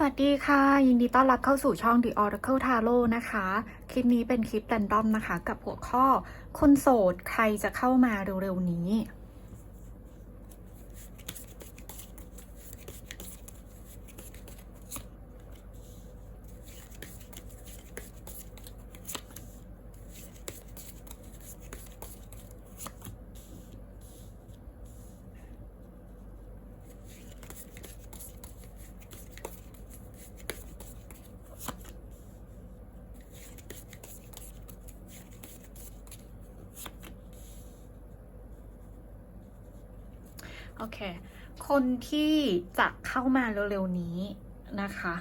สวัสดีค่ะ ยินดีต้อนรับเข้าสู่ช่อง The Oracle Tarot นะคะ คลิปนี้เป็นคลิปแรนดอมนะคะ กับหัวข้อ คนโสดใครจะเข้ามาเร็วๆนี้ โอเค คนที่จะเข้ามาเร็วๆนี้นะคะ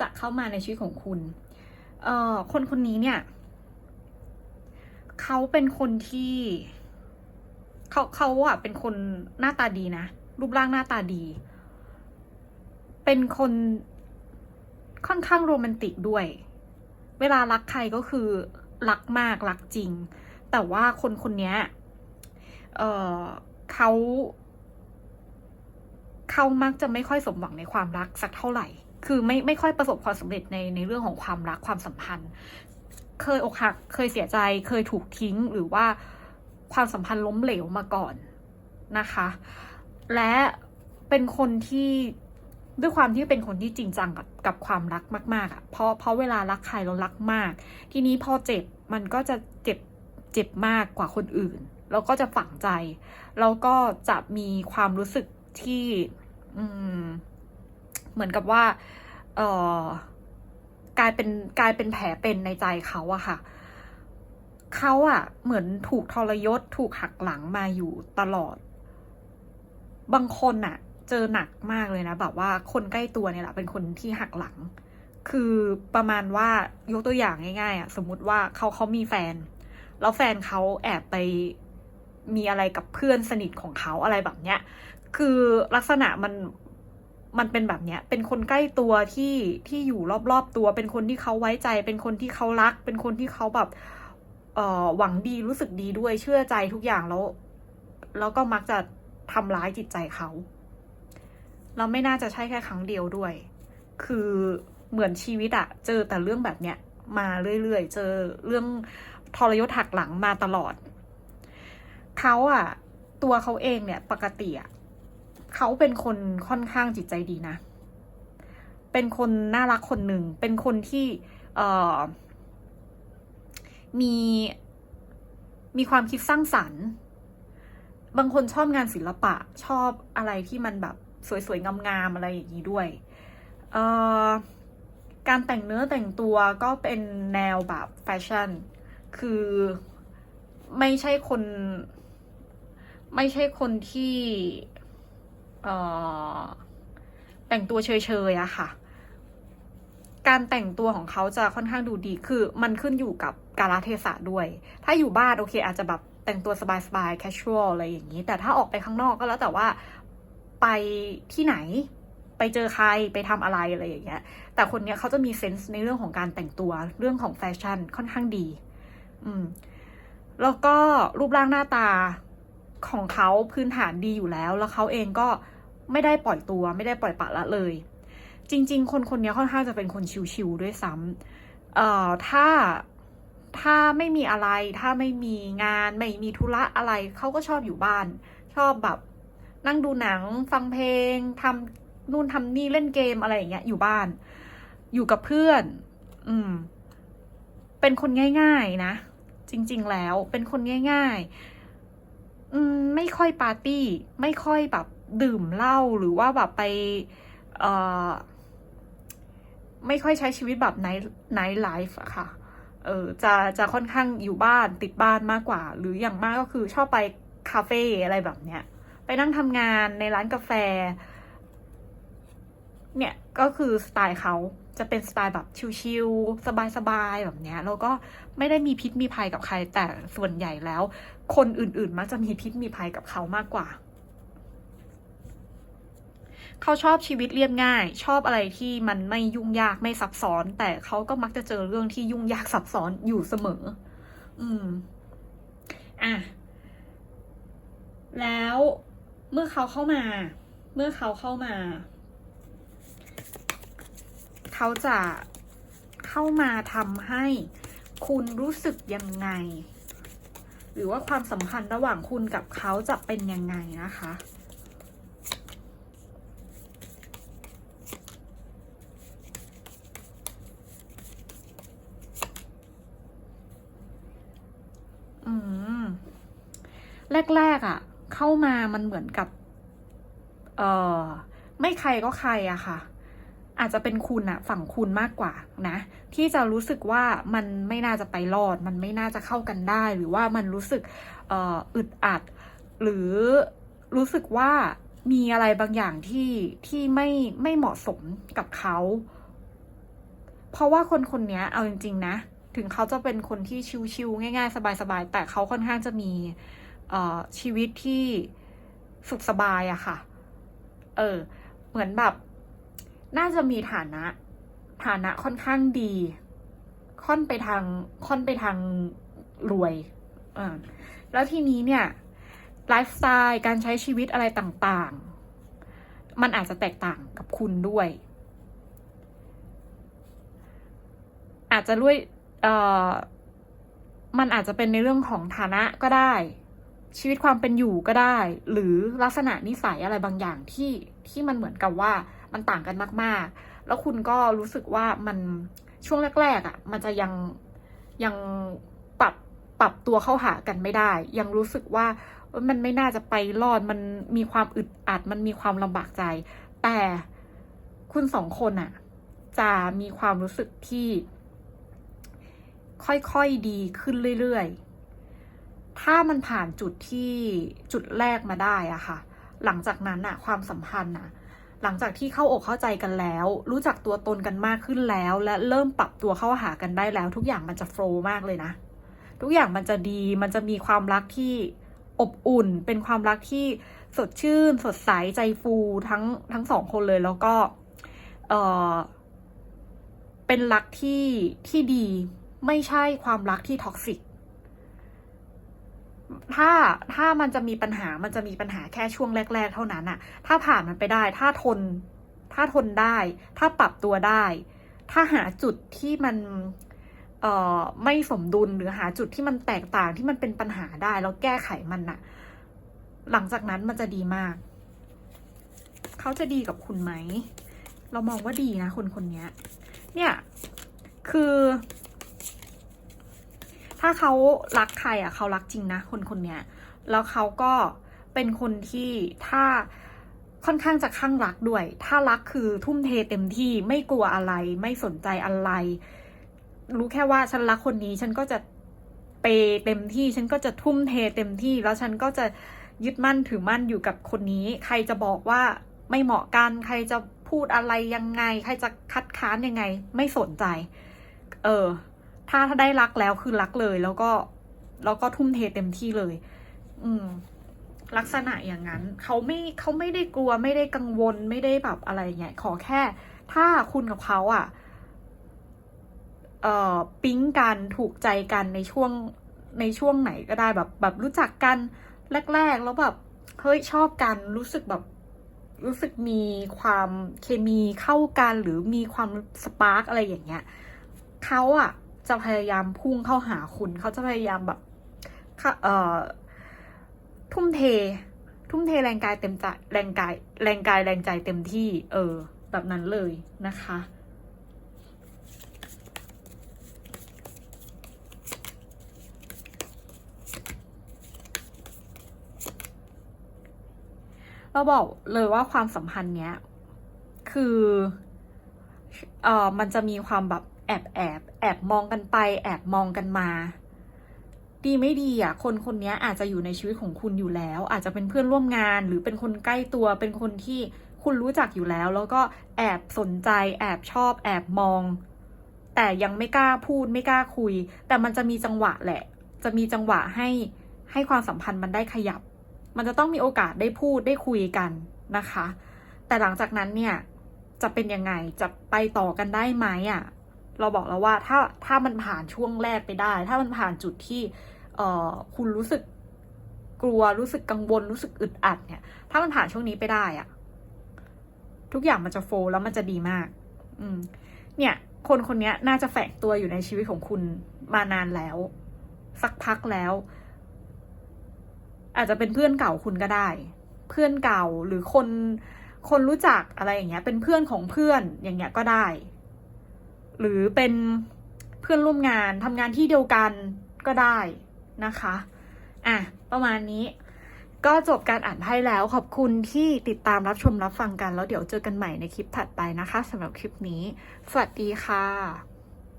จะเข้ามาในชีวิตของคุณ เอ่อ คนคนนี้เนี่ย เขาเป็นคนที่เขาเขาอะเป็นคนหน้าตาดีนะ รูปร่างหน้าตาดี เป็นคนค่อนข้างโรแมนติกด้วย เวลารักใครก็คือรักมากรักจริง แต่ว่าคนคนนี้เอ่อ เขาเขามักจะไม่ค่อยสมหวังในความรักสักเท่าไหร่ คือไม่ไม่ค่อยประสบความสำเร็จในในเรื่องของความรักความสัมพันธ์ เคยอกหัก เคยเสียใจ เคยถูกทิ้ง หรือว่าความสัมพันธ์ล้มเหลวมาก่อนนะคะ และเป็นคนที่ด้วยความที่เป็นคนที่จริงจังกับกับความรักมากๆอะ เพราะเพราะเวลารักใครเรารักมาก ทีนี้พอเจ็บมันก็จะเจ็บเจ็บมากกว่าคนอื่น แล้วก็จะฝังใจ แล้วก็จะมีความรู้สึกที่เหมือนกับว่าเออกลายเป็นกลายเป็นแผลเป็นในใจเขาอะค่ะ เขาอะเหมือนถูกทรยศถูกหักหลังมาอยู่ตลอด บางคนอะเจอหนักมากเลยนะแบบว่าคนใกล้ตัวเนี่ยแหละเป็นคนที่หักหลัง คือประมาณว่ายกตัวอย่างง่ายๆอะสมมุติว่าเขาเขามีแฟน แล้วแฟนเขาแอบไป มีอะไรกับเพื่อนสนิทของเขาอะไรแบบเนี้ย คือลักษณะมันมันเป็นแบบเนี้ย เป็นคนใกล้ตัวที่ที่อยู่รอบๆตัว เป็นคนที่เขาไว้ใจ เป็นคนที่เขารัก เป็นคนที่เขาแบบเอ่อหวังดีรู้สึกดีด้วยเชื่อใจทุกอย่างแล้ว แล้วก็มักจะทำร้ายจิตใจเขาเราไม่น่าจะใช่แค่ครั้งเดียวด้วย คือเหมือนชีวิตอะเจอแต่เรื่องแบบเนี้ยมาเรื่อยๆ เจอเรื่องทรยศหักหลังมาตลอด เขาอะตัวเขาเองเนี่ยปกติอะเขาเป็นคนค่อนข้างจิตใจดีนะ เป็นคนน่ารักคนหนึ่ง เป็นคนที่เอ่อมีมีความคิดสร้างสรรค์ บางคนชอบงานศิลปะ ชอบอะไรที่มันแบบสวยๆ งามๆ อะไรอย่างนี้ด้วย เอ่อ การแต่งเนื้อแต่งตัวก็เป็นแนวแบบแฟชั่น คือไม่ใช่คน ไม่ใช่คนที่แต่งตัวเฉยๆอะค่ะ การแต่งตัวของเขาจะค่อนข้างดูดีคือมันขึ้นอยู่กับกาลเทศะด้วย ถ้าอยู่บ้านโอเค อาจจะแบบแต่งตัวสบายๆ casual อะไรอย่างนี้ แต่ถ้าออกไปข้างนอกก็แล้วแต่ว่าไปที่ไหนไปเจอใครไปทำอะไรอะไรอย่างเงี้ย แต่คนเนี้ยเขาจะมีเซนส์ในเรื่องของการแต่งตัวเรื่องของแฟชั่นค่อนข้างดี อืม แล้วก็รูปร่างหน้าตา ของเขาพื้นฐานดีอยู่แล้ว แล้วเขาเองก็ไม่ได้ปล่อยตัว ไม่ได้ปล่อยปะละเลย จริง ๆ คนคนนี้ค่อนข้างจะเป็นคนชิวๆด้วยซ้ำเอ่อถ้าถ้าไม่มีอะไร ถ้าไม่มีงานไม่มีธุระอะไรเขาก็ชอบอยู่บ้าน ชอบแบบนั่งดูหนังฟังเพลงทำนู่นทำนี่เล่นเกมอะไรอย่างเงี้ย อยู่บ้าน อยู่กับเพื่อน อืม เป็นคนง่าย ๆ นะจริง ๆ แล้วเป็นคนง่าย ๆ อืมไม่ค่อยปาร์ตี้ ไม่ค่อยแบบดื่มเหล้าหรือว่าแบบไปเอ่อไม่ค่อยใช้ชีวิตแบบไนท์ไนท์ไลฟ์อะค่ะ เออจะจะค่อนข้างอยู่บ้านติดบ้านมากกว่า หรืออย่างมากก็คือชอบไปคาเฟ่อะไรแบบเนี้ย ไปนั่งทำงานในร้านกาแฟ เนี่ยก็คือสไตล์เขาจะเป็นสไตล์แบบชิลๆสบายๆแบบเนี้ยแล้วก็ไม่ได้มีพิษมีภัยกับใคร แต่ส่วนใหญ่แล้ว คนอื่นๆมักจะมีพิษมีภัยกับเขามากกว่า เขาชอบชีวิตเรียบง่าย ชอบอะไรที่มันไม่ยุ่งยากไม่ซับซ้อน แต่เขาก็มักจะเจอเรื่องที่ยุ่งยากซับซ้อนอยู่เสมอ อืม อะ แล้วเมื่อเขาเข้ามา เมื่อเขาเข้ามา เขาจะเข้ามาทำให้คุณรู้สึกยังไง หรือว่าความสัมพันธ์ระหว่างคุณกับเขาจะเป็นยังไงนะคะอืมแรกๆอะ เข้ามามันเหมือนกับ เออไม่ใครก็ใครอะค่ะ อาจจะเป็นคุณอะฝั่งคุณมากกว่านะ ที่จะรู้สึกว่ามันไม่น่าจะไปรอด มันไม่น่าจะเข้ากันได้ หรือว่ามันรู้สึกเอ่ออึดอัด หรือรู้สึกว่ามีอะไรบางอย่างที่ที่ไม่ไม่เหมาะสมกับเขา เพราะว่าคนคนนี้เอาจริง ๆ นะ ถึงเขาจะเป็นคนที่ชิวๆง่าย ๆ สบายๆแต่เขาค่อนข้างจะมีเอ่อชีวิตที่สุขสบายอะค่ะ เออ เหมือนแบบ น่าจะมีฐานะ ฐานะค่อนข้างดี ค่อนไปทางค่อนไปทางรวยอ่าแล้วทีนี้เนี่ยไลฟ์สไตล์การใช้ชีวิตอะไรต่างๆ มันอาจจะแตกต่างกับคุณด้วย อาจจะด้วยเอ่อมันอาจจะเป็นในเรื่องของฐานะก็ได้ ชีวิตความเป็นอยู่ก็ได้ หรือลักษณะนิสัยอะไรบางอย่างที่ที่มันเหมือนกับว่า มันต่างกันมาก ๆ แล้วคุณก็รู้สึกว่ามันช่วงแรก ๆอะ มันจะยังยังปรับปรับตัวเข้าหากันไม่ได้ ยังรู้สึกว่ามันไม่น่าจะไปรอด มันมีความอึดอัด มันมีความลำบากใจ แต่คุณสองคนอะ จะมีความรู้สึกที่ ค่อยๆดีขึ้นเรื่อยๆ ถ้ามันผ่านจุดที่จุดแรกมาได้อะค่ะ หลังจากนั้นอะความสัมพันธ์อะ หลังจากที่เข้าอกเข้าใจกันแล้ว รู้จักตัวตนกันมากขึ้นแล้ว และเริ่มปรับตัวเข้าหากันได้แล้ว ทุกอย่างมันจะโฟล์มากเลยนะ ทุกอย่างมันจะดีมันจะมีความรักที่อบอุ่น เป็นความรักที่สดชื่น สดใสใจฟูทั้งทั้งสองคนเลยแล้วก็เออเป็นรักที่ที่ดีไม่ใช่ความรักที่ท็อกซิก ถ้าถ้ามันจะมีปัญหามันจะมีปัญหาแค่ช่วงแรก ๆ เท่านั้นอะถ้าผ่านมันไปได้ ถ้าทน ถ้าทนได้ ถ้าปรับตัวได้ ถ้าหาจุดที่มันเอ่อไม่สมดุลหรือหาจุดที่มันแตกต่างที่มันเป็นปัญหาได้ แล้วแก้ไขมันน่ะ หลังจากนั้นมันจะดีมาก เขาจะดีกับคุณไหม เรามองว่าดีนะคนคนนี้เนี่ย คือ ถ้าเขารักใครอะเขารักจริงนะคนคนเนี้ยแล้วเขาก็เป็นคนที่ถ้าค่อนข้างจะข้างรักด้วย ถ้ารักคือทุ่มเทเต็มที่ไม่กลัวอะไร ไม่สนใจอะไร รู้แค่ว่าฉันรักคนนี้ ฉันก็จะเปย์เต็มที่ ฉันก็จะทุ่มเทเต็มที่ แล้วฉันก็จะยึดมั่นถือมั่นอยู่กับคนนี้ ใครจะบอกว่าไม่เหมาะกัน ใครจะพูดอะไรยังไง ใครจะคัดค้านยังไง ไม่สนใจ เออ ถ้าถ้าได้รักแล้วคือรักเลย แล้วก็แล้วก็ทุ่มเทเต็มที่เลย อืม ลักษณะอย่างนั้น เขาไม่เขาไม่ได้กลัวไม่ได้กังวลไม่ได้แบบอะไรเงี้ยขอแค่ ถ้าคุณกับเขาอะ เอ่อปิ๊งกันถูกใจกันในช่วงในช่วงไหนก็ได้แบบ แบบรู้จักกันแรก ๆ แล้วแบบเฮ้ยชอบกันรู้สึกแบบรู้สึกมีความเคมีเข้ากันหรือมีความสปาร์กอะไรอย่างเงี้ยเขาอะ จะพยายามพุ่งเข้าหาคุณ เขาจะพยายามแบบเอ่อทุ่มเท ทุ่มเทแรงกายเต็มใจแรงกาย แรงกายแรงใจเต็มที่ เออ แบบนั้นเลยนะคะ เราบอกเลยว่าความสัมพันธ์เนี้ย คือ เอ่อ มันจะมีความแบบ แอบแอบแอบมองกันไป แอบมองกันมา ดีไม่ดีอะ คนคนนี้อาจจะอยู่ในชีวิตของคุณอยู่แล้ว อาจจะเป็นเพื่อนร่วมงานหรือเป็นคนใกล้ตัวเป็นคนที่คุณรู้จักอยู่แล้ว แล้วก็แอบสนใจ แอบชอบ แอบมอง แต่ยังไม่กล้าพูดไม่กล้าคุย แต่มันจะมีจังหวะแหละ จะมีจังหวะให้ให้ความสัมพันธ์มันได้ขยับ มันจะต้องมีโอกาสได้พูดได้คุยกันนะคะ แต่หลังจากนั้นเนี่ยจะเป็นยังไงจะไปต่อกันได้ไหมอะ เราบอกแล้วว่าถ้าถ้ามันผ่านช่วงแรกไปได้ ถ้ามันผ่านจุดที่เออคุณรู้สึกกลัวรู้สึกกังวลรู้สึกอึดอัดเนี่ย ถ้ามันผ่านช่วงนี้ไปได้อะทุกอย่างมันจะโฟแล้วมันจะดีมาก อืม เนี่ย คนคนนี้น่าจะแฝงตัวอยู่ในชีวิตของคุณมานานแล้ว สักพักแล้ว อาจจะเป็นเพื่อนเก่าคุณก็ได้ เพื่อนเก่าหรือคนคนรู้จักอะไรอย่างเงี้ย เป็นเพื่อนของเพื่อนอย่างเงี้ยก็ได้ หรือเป็นเพื่อนร่วมงานทำงานที่เดียวกันก็ได้นะคะ อะ ประมาณนี้ ก็จบการอ่านไพ่แล้วขอบคุณที่ติดตามรับชมรับฟังกัน แล้วเดี๋ยวเจอกันใหม่ในคลิปถัดไปนะคะสำหรับคลิปนี้ สวัสดีค่ะ